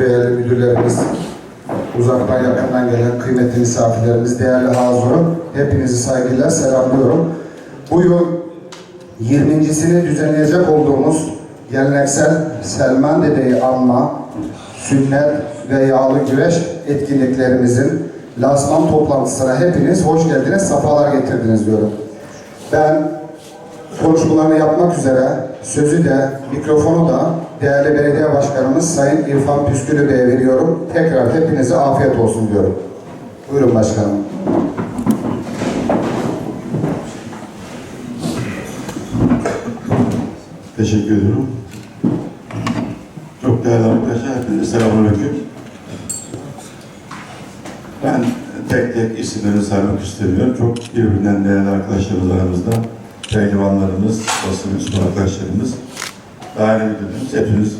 değerli müdürlerimiz, uzaktan yakından gelen kıymetli misafirlerimiz, değerli hazırım, hepinizi saygıyla selamlıyorum. Bu yıl 20.sini düzenleyecek olduğumuz geleneksel Selman Dede'yi anma, sünnet ve yağlı güreş etkinliklerimizin lansman toplantısına hepiniz hoş geldiniz, sefalar getirdiniz diyorum. Ben konuşmalarını yapmak üzere sözü de mikrofonu da değerli belediye başkanımız Sayın İrfan Püskülü Bey'e veriyorum. Tekrar hepinize afiyet olsun diyorum. Buyurun başkanım. Teşekkür ediyorum. Çok değerli arkadaşlar, hepinize selamünaleyküm. Ben tek tek isimleri saymak istemiyorum. Çok birbirinden değerli arkadaşlarımız aramızda. Pehlivanlarımız, basın mensubu arkadaşlarımız, daire müdürlerimiz, hepiniz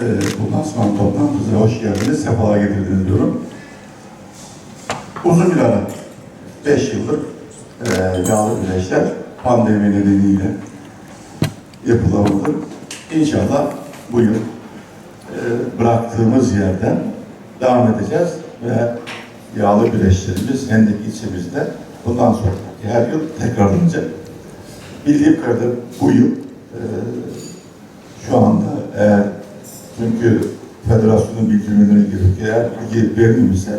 e, bu lansman toplantımıza hoş geldiniz, sefalar getirdiniz diyorum. Uzun bir ara, 5 yıllık e, yağlı güreşler pandemi nedeniyle yapılamadı. İnşallah bu yıl e, bıraktığımız yerden devam edeceğiz ve yağlı güreşlerimiz Hendek ilçemizde bundan sonra her yıl tekrarlanacak. Bildiğim kadarıyla bu yıl e, şu anda eğer çünkü federasyonun bildirmelerine göre ki eğer bilgi verilmişse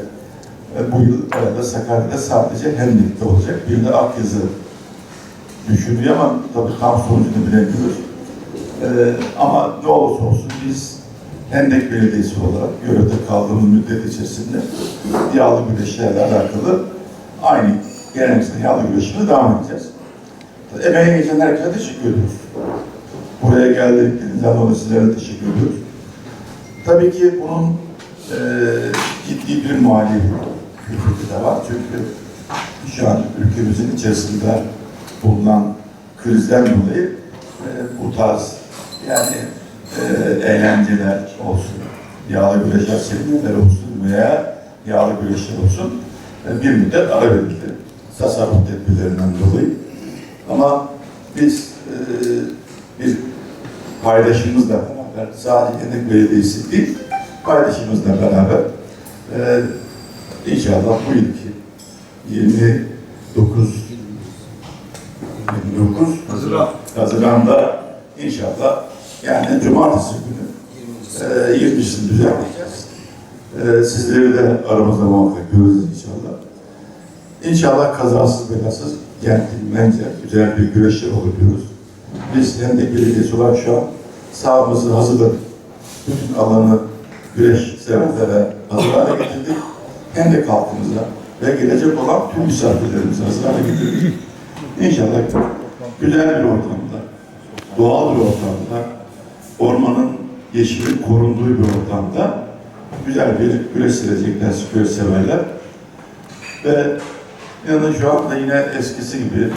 e, bu yıl herhalde Sakarya'da sadece Hendek'te olacak. Bir de Akyazı düşünüyor ama tabii tam sonucunu bilemiyoruz. Ee, ama ne olursa olsun biz Hendek Belediyesi olarak görevde kaldığımız müddet içerisinde yağlı güreşlerle alakalı aynı geleneksel yağlı güreşine devam edeceğiz. Emeği geçen herkese teşekkür ediyoruz. Buraya geldiklerinizden dolayı sizlere teşekkür ediyoruz. Tabii ki bunun e, ciddi bir mali külfeti de var. Çünkü şu an ülkemizin içerisinde bulunan krizden dolayı e, bu tarz yani e, eğlenceler olsun, yağlı güreşler seminerler olsun veya yağlı güreşler olsun e, bir müddet ara verildi. Tasarruf tedbirlerinden dolayı. Ama biz e, bir paydaşımızla beraber, sadece Hendek Belediyesi değil, paydaşımızla beraber e, inşallah bu yılki 29 29 Haziran. Haziran'da inşallah yani cumartesi günü e, 20'sini düzenleyeceğiz. E, sizleri de aramızda muhakkak görürüz inşallah. İnşallah kazasız belasız centilmence güzel bir güreşler olur diyoruz. Biz Hendek Belediyesi olarak şu an sahamızı hazırladık. Bütün alanı güreş severlere hazır hale getirdik. Hendek halkımıza ve gelecek olan tüm misafirlerimize hazır hale getirdik. İnşallah güzel bir ortamda, doğal bir ortamda, ormanın yeşilin korunduğu bir ortamda güzel bir güreş sürecekler, güreş severler. Ve yanında şu anda yine eskisi gibi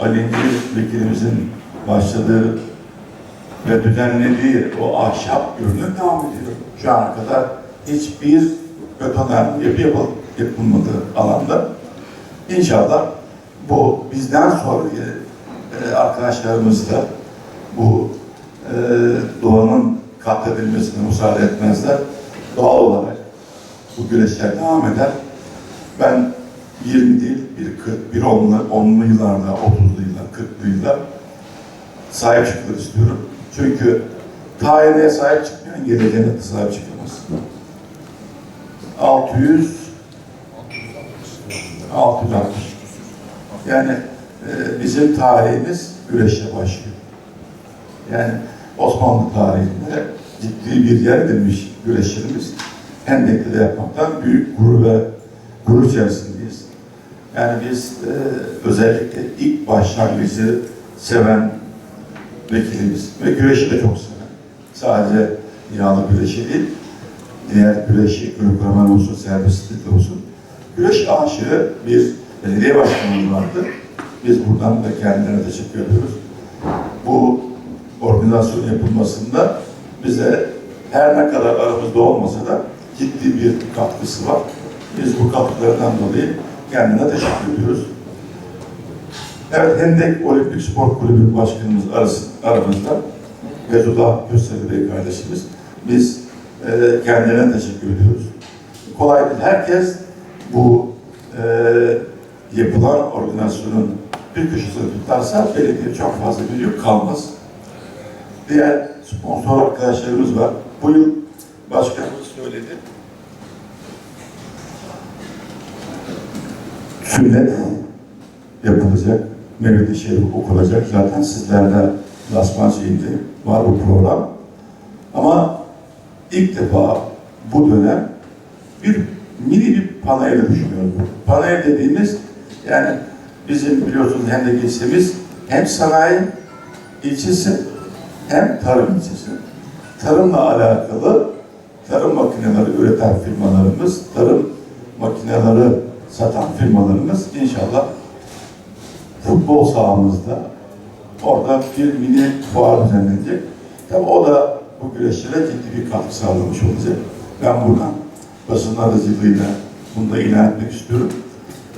Ali İnci vekilimizin başladığı ve düzenlediği o ahşap görünüm devam ediyor. Şu ana kadar hiçbir betoner yapı yapıl- yapılmadığı alanda İnşallah bu bizden sonra e, arkadaşlarımız da bu e, doğanın katledilmesine müsaade etmezler. Doğal olarak bu güreşler devam eder. Ben 20 değil, bir 40, bir 10'lu, 10'lu yıllarda, 30'lu yıllar, 40'lı yıllar sahip çıkılır istiyorum. Çünkü tarihine sahip çıkmayan geleceğine de sahip çıkamaz. 600 660 yani e, bizim tarihimiz güreşle başlıyor. Yani Osmanlı tarihinde ciddi bir yer edinmiş güreşlerimiz Hendek'te de yapmaktan büyük gurur ve gurur içerisindeyiz. Yani biz e, özellikle ilk başlangıcı seven vekilimiz ve güreşi de çok seven. Sadece yağlı güreşi değil, diğer güreşi, gruplarman olsun, serbestlik olsun. Güreş aşığı bir belediye başkanımız vardı. Biz buradan da kendilerine teşekkür ediyoruz. Bu organizasyon yapılmasında bize her ne kadar aramızda olmasa da ciddi bir katkısı var. Biz bu katkılarından dolayı kendine teşekkür ediyoruz. Evet, Hendek Olimpik Spor Kulübü Başkanımız aramızda Fezullah Kösteri Bey kardeşimiz. Biz e, kendilerine teşekkür ediyoruz. Kolay değil. Herkes bu e, yapılan organizasyonun bir köşesini tutarsa belediye çok fazla bir yük kalmaz. Diğer sponsor arkadaşlarımız var. Bu yıl başkanımız söyledi. Sünnet yapılacak, Mevlid-i Şerif okunacak. Zaten sizlerle lasman şeyinde var bu program. Ama ilk defa bu dönem bir mini bir panayır düşünüyorum. Panayır dediğimiz yani bizim biliyorsunuz Hendek ilçemiz hem sanayi ilçesi hem tarım ilçesi. Tarımla alakalı tarım makineleri üreten firmalarımız, tarım makineleri satan firmalarımız inşallah futbol sahamızda orada bir mini fuar düzenlenecek. Tabi o da bu güreşlere ciddi bir katkı sağlamış olacak. Ben buradan basın aracılığıyla bunu da ilan etmek istiyorum.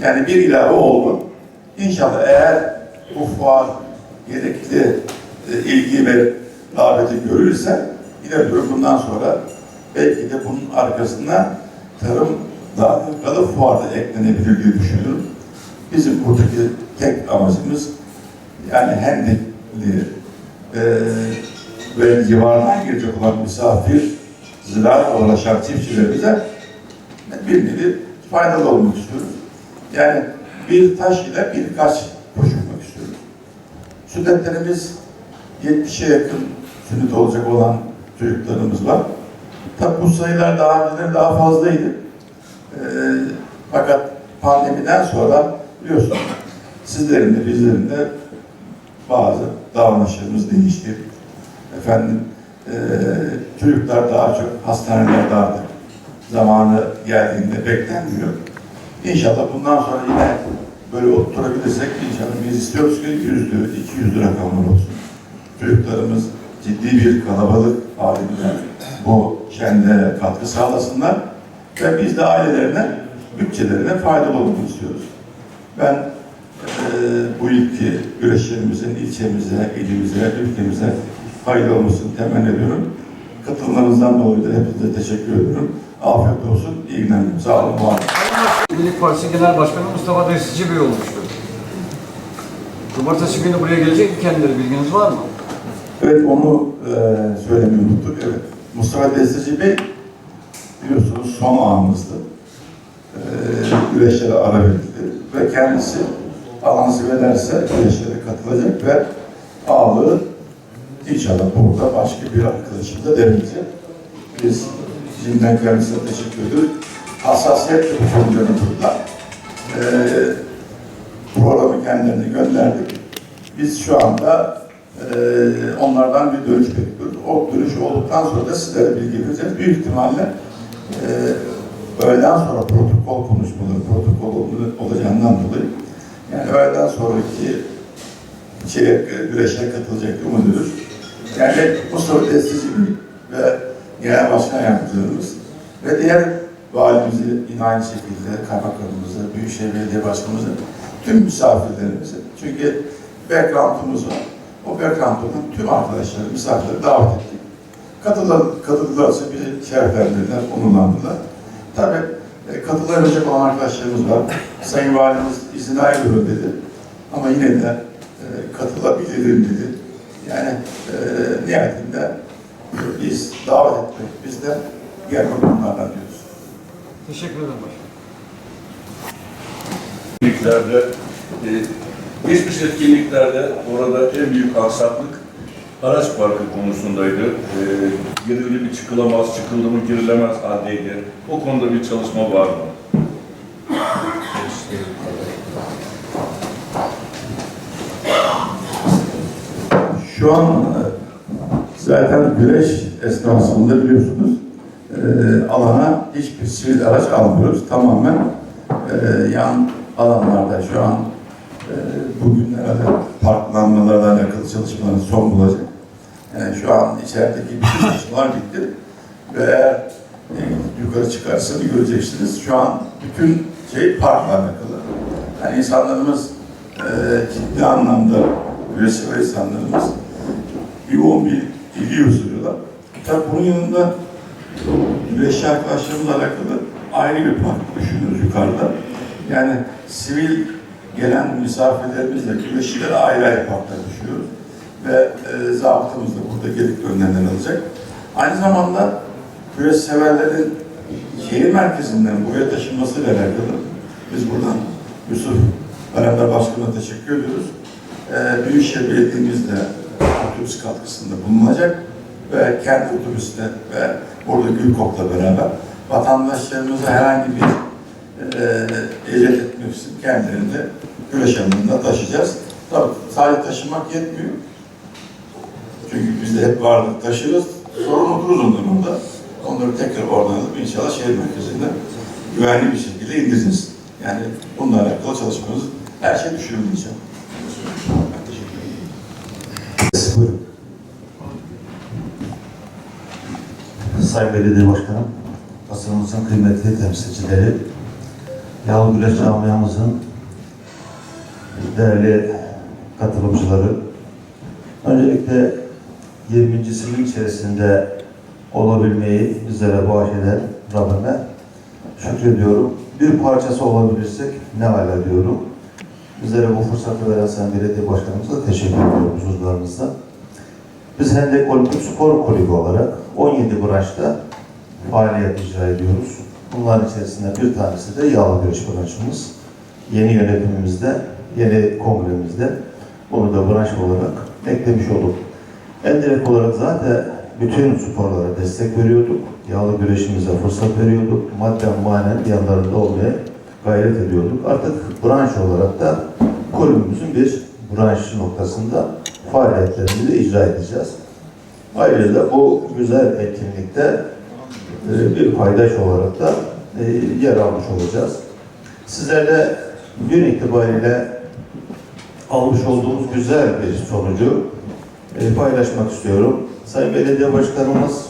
Yani bir ilave oldu. İnşallah eğer bu fuar gerekli e, ilgi ve daveti görürse inanıyorum bundan sonra belki de bunun arkasına tarım daha alakalı fuar da eklenebilir diye düşünüyorum. Bizim buradaki tek amacımız yani Hendekli e, ve civarından girecek olan misafir ziraatla uğraşan çiftçilerimize bir nevi faydalı olmak istiyoruz. Yani bir taş ile birkaç kuş vurmak istiyoruz. Sünnetlerimiz 70'e yakın sünnet olacak olan çocuklarımız var. Tabi bu sayılar daha önceleri daha fazlaydı. Ee, fakat pandemiden sonra biliyorsunuz sizlerin de bizlerin de bazı davranışlarımız değişti. Efendim eee, çocuklar daha çok hastanelerde artık zamanı geldiğinde beklenmiyor. İnşallah bundan sonra yine böyle oturabilirsek inşallah biz istiyoruz ki yüzlü, iki yüzlü rakamlar olsun. Çocuklarımız ciddi bir kalabalık halinde bu şenliğe katkı sağlasınlar ve biz de ailelerine, bütçelerine faydalı olmak istiyoruz. Ben eee, bu ilki güreşlerimizin ilçemize, ilimize, ülkemize hayırlı olmasını temenni ediyorum. Katılımlarınızdan dolayı da hepinize teşekkür ediyorum. Afiyet olsun, iyi günler. Sağ olun, var. Birlik Partisi Genel Başkanı Mustafa Destici Bey olmuştu. Cumartesi günü buraya gelecek mi kendileri bilginiz var mı? Evet, onu eee söylemeyi unuttuk. Evet, Mustafa Desteci Bey biliyorsunuz son ağımızdı. Eee güreşlere ara verildi ve kendisi Allah nasip ederse güreşlere katılacak ve ağlığı inşallah burada başka bir arkadaşımıza devreyecek. Biz şimdiden kendisine teşekkür ediyoruz. Hassasiyet bu konuda burada. Eee programı kendilerine gönderdik. Biz şu anda eee, onlardan bir dönüş bekliyoruz. O dönüş olduktan sonra da sizlere bilgi vereceğiz. Büyük ihtimalle eee öğleden sonra protokol konuşmaları, protokol ol- olacağından dolayı yani öğleden sonraki şeye, güreşe katılacak umuyoruz. Yani Mustafa Destici ve Genel Başkan Yardımcılarımız ve diğer valimizi yine aynı şekilde kaymakamımızı, Büyükşehir Belediye Başkanımızı, tüm misafirlerimizi. Çünkü background'umuz var. O background'dan tüm arkadaşları, misafirleri davet ettik. Katılan, katıldılarsa bizi şereflendirdiler, onurlandılar. Tabii e, katılabilecek olan arkadaşlarımız var. Sayın Valimiz izin ayrılıyor dedi. Ama yine de e, katılabilirim dedi. Yani e, nihayetinde e, biz davet ettik. Biz de gelmek onlardan diyoruz. Teşekkür ederim başkanım. etkinliklerde, e, geçmiş etkinliklerde orada en büyük aksaklık araç parkı konusundaydı. E, girildi mi çıkılamaz, çıkıldı mı girilemez haldeydi. O konuda bir çalışma var mı? Şu an e, zaten güreş esnasında biliyorsunuz e, alana hiçbir sivil araç almıyoruz. Tamamen e, yan alanlarda şu an e, bugünlerde parklanmalarla alakalı çalışmaların son bulacak. Yani şu an içerideki bütün çalışmalar bitti. Ve eğer e, yukarı çıkarsa bir göreceksiniz. Şu an bütün şey parkla alakalı. Yani insanlarımız e, ciddi anlamda üretsever insanlarımız yoğun bir ilgi gösteriyorlar. Tabii bunun yanında güreşçi arkadaşlarımızla alakalı ayrı bir park düşünüyoruz yukarıda. Yani sivil gelen misafirlerimizle güreşçilere ayrı ayrı parklar düşünüyoruz. Ve e, zabıtamız da burada gelip önlemler alacak. Aynı zamanda güreş severlerin şehir merkezinden buraya taşınmasıyla alakalı biz buradan Yusuf Beraber Başkanı'na teşekkür ediyoruz. Ee, Büyükşehir Belediye'miz de otobüs katkısında bulunacak ve kent otobüsü de ve burada Gülkop'la beraber vatandaşlarımıza herhangi bir e, eziyet etmek için kendilerini güreş alanına taşıyacağız. Tabii sadece taşımak yetmiyor. Çünkü biz de hep varlık taşırız. Sonra unuturuz onları tekrar oradan alıp inşallah şehir merkezinde güvenli bir şekilde indireceğiz. Yani bununla alakalı çalışmamız her şey düşünülür inşallah. Teşekkür ederim. Sayın Belediye Başkanım, basınımızın kıymetli temsilcileri, Yağlı Güreş Camiamızın değerli katılımcıları, öncelikle 20.sinin içerisinde olabilmeyi bizlere bahşeden Rabbime şükrediyorum. Bir parçası olabilirsek ne hala diyorum. Bizlere bu fırsatı veren Sayın Belediye Başkanımıza teşekkür ediyorum huzurlarınızda. Biz Hendek Olimpik Spor Kulübü olarak 17 branşta faaliyet icra ediyoruz. Bunların içerisinde bir tanesi de yağlı güreş branşımız. Yeni yönetimimizde, yeni kongremizde bunu da branş olarak eklemiş olduk. En direkt olarak zaten bütün sporlara destek veriyorduk. Yağlı güreşimize fırsat veriyorduk. Madden manen yanlarında olmaya gayret ediyorduk. Artık branş olarak da kulübümüzün bir branş noktasında faaliyetlerimizi icra edeceğiz. Ayrıca da bu güzel etkinlikte e, bir paydaş olarak da e, yer almış olacağız. Sizlerle gün itibariyle almış olduğumuz güzel bir sonucu paylaşmak istiyorum. Sayın Belediye Başkanımız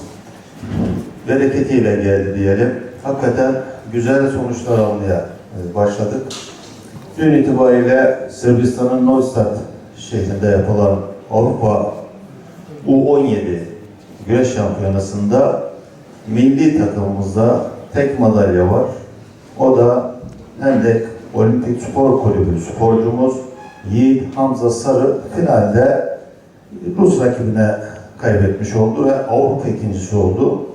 bereketiyle geldi diyelim. Hakikaten güzel sonuçlar almaya e, başladık. Dün itibariyle Sırbistan'ın Neustadt şehrinde yapılan Avrupa U17 güreş şampiyonasında milli takımımızda tek madalya var. O da Hendek Olimpik Spor Kulübü sporcumuz Yiğit Hamza Sarı finalde Rus rakibine kaybetmiş oldu ve Avrupa ikincisi oldu.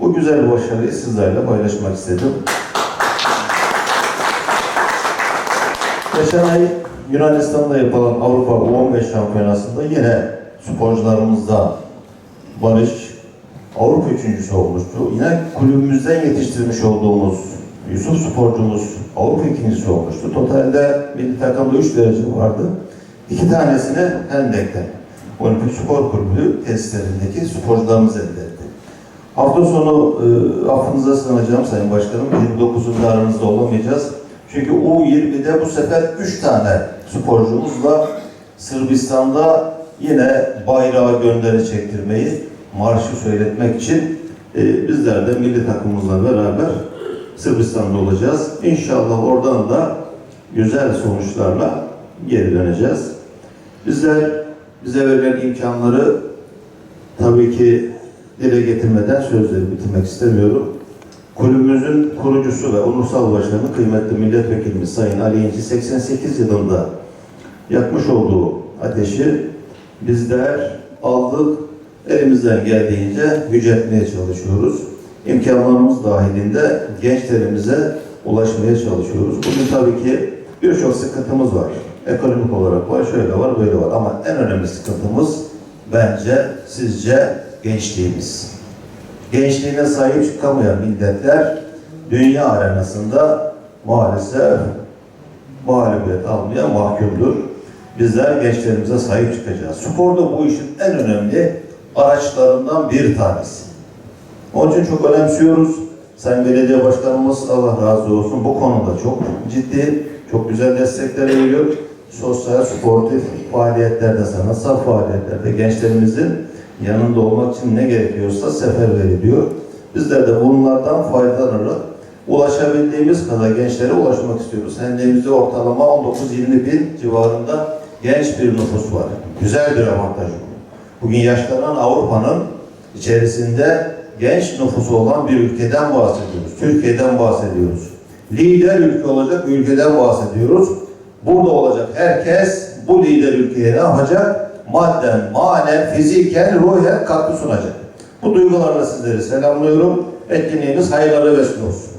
Bu güzel başarıyı sizlerle paylaşmak istedim. Geçen ay Yunanistan'da yapılan Avrupa U15 şampiyonasında yine sporcularımızda Barış Avrupa üçüncüsü olmuştu. Yine kulübümüzden yetiştirmiş olduğumuz Yusuf sporcumuz Avrupa ikincisi olmuştu. Totalde milli takımda 3 derece vardı. İki tanesini Hendek'te Olimpik Spor Kulübü testlerindeki sporcularımız elde etti. Hafta sonu e, affınıza sığınacağım Sayın Başkanım. 29'unda aranızda olamayacağız. Çünkü U20'de bu sefer 3 tane sporcumuzla Sırbistan'da yine bayrağı gönderi çektirmeyi, marşı söyletmek için e, bizler de milli takımımızla beraber Sırbistan'da olacağız. İnşallah oradan da güzel sonuçlarla geri döneceğiz. Bizler bize verilen imkanları tabii ki dile getirmeden sözleri bitirmek istemiyorum. Kulübümüzün kurucusu ve onursal başkanı kıymetli milletvekilimiz Sayın Ali İnci 88 yılında yakmış olduğu ateşi bizler aldık, elimizden geldiğince yüceltmeye çalışıyoruz. İmkanlarımız dahilinde gençlerimize ulaşmaya çalışıyoruz. Bugün tabii ki birçok sıkıntımız var. Ekonomik olarak var, şöyle var, böyle var. Ama en önemli sıkıntımız bence sizce gençliğimiz gençliğine sahip çıkamayan milletler dünya arenasında maalesef mağlubiyet almaya mahkumdur. Bizler gençlerimize sahip çıkacağız. Spor da bu işin en önemli araçlarından bir tanesi. Onun için çok önemsiyoruz. Sayın Belediye Başkanımız Allah razı olsun bu konuda çok ciddi, çok güzel destekler veriyor. Sosyal, sportif faaliyetlerde, sanatsal faaliyetlerde gençlerimizin yanında olmak için ne gerekiyorsa seferber ediyor. Bizler de bunlardan faydalanarak ulaşabildiğimiz kadar gençlere ulaşmak istiyoruz. Hendemizde ortalama 19-20 bin civarında genç bir nüfus var. Güzel bir avantaj bu. Bugün yaşlanan Avrupa'nın içerisinde genç nüfusu olan bir ülkeden bahsediyoruz. Türkiye'den bahsediyoruz. Lider ülke olacak ülkeden bahsediyoruz. Burada olacak herkes bu lider ülkeye ne yapacak? Madden, manen, fiziken, ruhen katkı sunacak. Bu duygularla sizleri selamlıyorum. Etkinliğimiz hayırlara vesile olsun.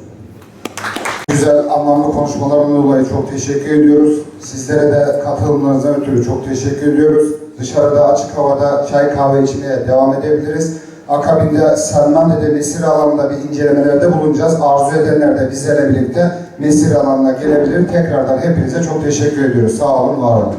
Güzel, anlamlı konuşmalarından dolayı çok teşekkür ediyoruz. Sizlere de katılımlarınızdan ötürü çok teşekkür ediyoruz. Dışarıda açık havada çay kahve içmeye devam edebiliriz. Akabinde Selmande'de mesir alanında bir incelemelerde bulunacağız. Arzu edenler de bizlerle birlikte mesir alanına gelebilir. Tekrardan hepinize çok teşekkür ediyoruz. Sağ olun, var olun.